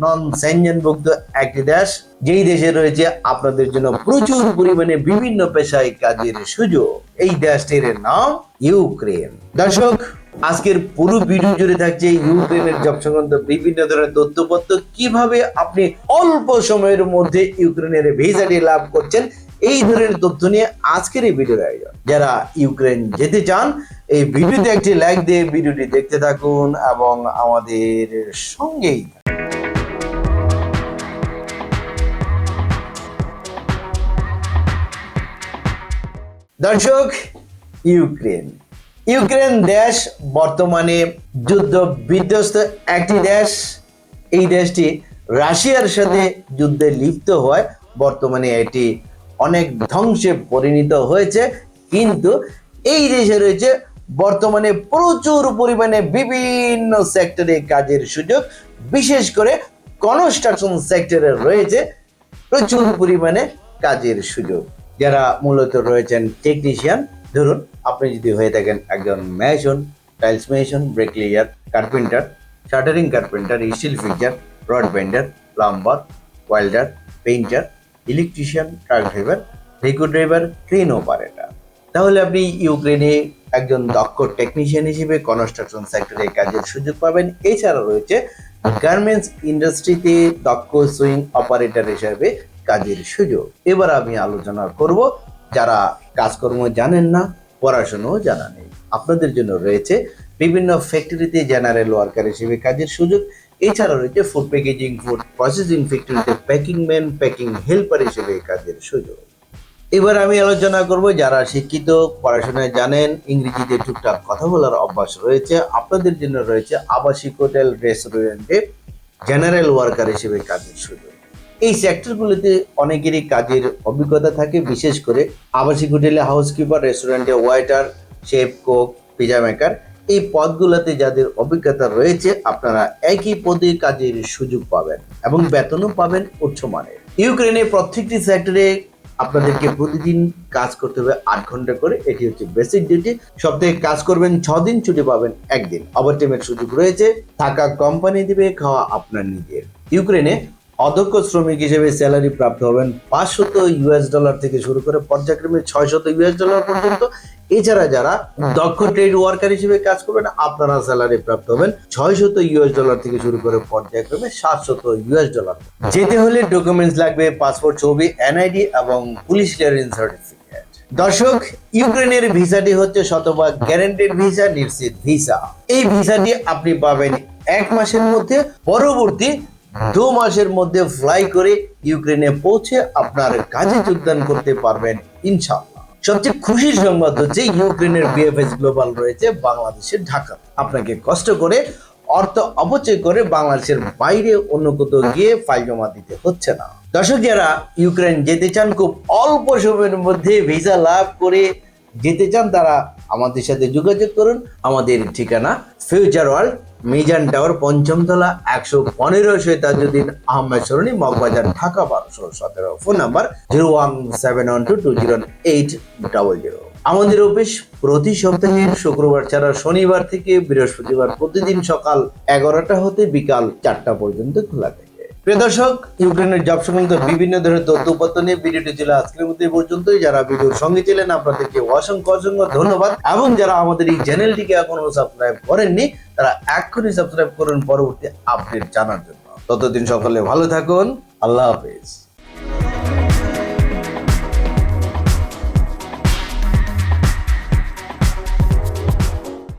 নন সেনজনভুক্ত একটি দেশ, যেই দেশে রয়েছে আপনাদের জন্য প্রচুর পরিমাণে বিভিন্ন পেশায় কাজের সুযোগ। এই দেশটির নাম ইউক্রেন। দর্শক, আজকের পুরো ভিডিও জুড়ে থাকছে ইউক্রেনের জব সংক্রান্ত বিভিন্ন ধরনের তথ্যপত্র। কীভাবে আপনি অল্প সময়ের মধ্যে ইউক্রেনের ভিসাটি লাভ করছেন, এই ধরনের তথ্য নিয়ে আজকের এই ভিডিওর আয়োজন। যারা ইউক্রেন যেতে চান, এই ভিডিওতে একটি লাইক দিয়ে ভিডিওটি দেখতে থাকুন এবং আমাদের সঙ্গেই দর্শক, ইউক্রেন। ইউক্রেন দেশ বর্তমানে যুদ্ধ বিধ্বস্ত একটি দেশ। এই দেশটি রাশিয়ার সাথে যুদ্ধে লিপ্ত হয়। বর্তমানে এটি অনেক ধ্বংসে পরিণত হয়েছে। কিন্তু এই দেশে রয়েছে বর্তমানে প্রচুর পরিমাণে বিভিন্ন সেক্টরে কাজের সুযোগ। বিশেষ করে কনস্ট্রাকশন সেক্টরে রয়েছে প্রচুর পরিমাণে কাজের সুযোগ। যারা মূলত রয়েছেন টেকনিশিয়ান ধরুন আপনি যদি হয়ে থাকেন একজন mason tiles mason bricklayer carpenter shuttering carpenter steel fixer rod bender plumber welder painter electrician truck driver vehicle driver crane operator তাহলে আপনি ইউক্রেনে একজন দক্ষ টেকনিশিয়ান হিসেবে কনস্ট্রাকশন সেক্টরে কাজের সুযোগ পাবেন। এছাড়া রয়েছে গার্মেন্টস ইন্ডাস্ট্রিতে দক্ষ সুইং অপারেটর হিসেবে কাজের সুযোগ। এবার আমি আলোচনা করব যারা কাজকর্ম জানেন না, পড়াশোনাও জানা নেই। আপনাদের জন্য রয়েছে বিভিন্ন ফ্যাক্টরিতে জেনারেল ওয়ার্কার হিসেবে কাজের সুযোগ। এছাড়া রয়েছে ফুড প্যাকেজিং ফুড প্রসেসিং ফ্যাক্টরিতে প্যাকিং ম্যান প্যাকিং হেল্পার হিসেবে কাজের সুযোগ। এবার আমি আলোচনা করব যারা শিক্ষিত, পড়াশোনায় জানেন, ইংরেজিতে টুকটাক কথা বলার অভ্যাস রয়েছে, আপনাদের জন্য রয়েছে আবাসিক হোটেল রেস্টুরেন্টে জেনারেল ওয়ার্কার হিসেবে কাজের সুযোগ। এই সেক্টরগুলোতে অনেকেরই কাজের অভিজ্ঞতা থাকে, বিশেষ করে আবাসিক হোটেলে হাউসকিপার রেস্টুরেন্টে waiter chef cook pizza maker এই পদগুলোতে যাদের অভিজ্ঞতা রয়েছে, আপনারা একই পদে কাজের সুযোগ পাবেন এবং বেতনও পাবেন উচ্চমানের ইউক্রেনের প্রত্যেকটি সেক্টরে আপনাদেরকে প্রতিদিন কাজ করতে হবে আট ঘণ্টা করে। এটি হচ্ছে বেসিক ডিউটি সপ্তাহে কাজ করবেন ছ দিন, ছুটি পাবেন একদিন। ওভার টাইমের সুযোগ রয়েছে। থাকা কোম্পানি দিবে, খাওয়া আপনার নিজের। ইউক্রেনে অদক্ষ শ্রমিক হিসেবে স্যালারি প্রাপ্ত হবেন পাঁচশত ইউএস ডলার থেকে শুরু করে পর্যায়ক্রমে ছয়শত ইউএস ডলার পর্যন্ত। এছাড়া যারা দক্ষ ট্রেড ওয়ার্কার হিসেবে কাজ করবেন আপনারা স্যালারি প্রাপ্ত হবেন ছয়শত ইউএস ডলার থেকে শুরু করে পর্যায়ক্রমে সাতশত ইউএস ডলার যেতে হলে ডকুমেন্টস লাগবে পাসপোর্ট ছবি এনআইডি এবং পুলিশ ক্লিয়ারেন্স সার্টিফিকেট দর্শক ইউক্রেনের ভিসাটি হচ্ছে শতভাগ গ্যারান্টেড ভিসা নিশ্চিত ভিসা এই ভিসাটি আপনি পাবেন এক মাসের মধ্যে। পরবর্তী দু মাসের মধ্যে ফ্লাই করে ইউক্রেনে পৌঁছে আপনার কাজে যোগদান করতে পারবেন, ইনশাআল্লাহ। সবচেয়ে খুশির সংবাদ হচ্ছে ইউক্রেনের বিএফএস গ্লোবাল রয়েছে বাংলাদেশের ঢাকা। আপনাকে কষ্ট করে, অর্থ অপচয় করে বাংলাদেশের বাইরে অন্য কোথাও গিয়ে ফাইল জমা দিতে হচ্ছে না। দর্শক যারা ইউক্রেন যেতে চান, খুব অল্প সময়ের মধ্যে ভিসা লাভ করে যেতে চান, তারা আমাদের সাথে যোগাযোগ করুন। আমাদের ঠিকানা ফিউচার ওয়ার্ল্ড মিজান টাওয়ার পঞ্চমতলা একশো পনেরো সৈতাজুদ্দিন আহমেদ সরণি, মগবাজার, ঢাকা বারোশো সতেরো। Phone number zero one seven one two two zero eight double zero. আমাদের অফিস প্রতি সপ্তাহে শুক্রবার ছাড়া শনিবার থেকে বৃহস্পতিবার প্রতিদিন সকাল এগারোটা হতে বিকাল চারটা পর্যন্ত খোলা থাকে। প্রিয় দর্শক, ইউক্রেনের জব সংক্রান্ত বিভিন্ন ধরনের তথ্য উপাত্ত নিয়ে ভিডিওটি ছিল আজকের মধ্যে পর্যন্তই। যারা ভিডিওর সঙ্গে ছিলেন, আপনাদেরকে অসংখ্য অসংখ্য ধন্যবাদ। এবং যারা আমাদের এই চ্যানেলটিকে এখনও সাবস্ক্রাইব করেননি, তারা এখনই সাবস্ক্রাইব করুন পরবর্তী আপডেট জানার জন্য। ততদিন সকলে ভালো থাকুন। আল্লাহ হাফেজ।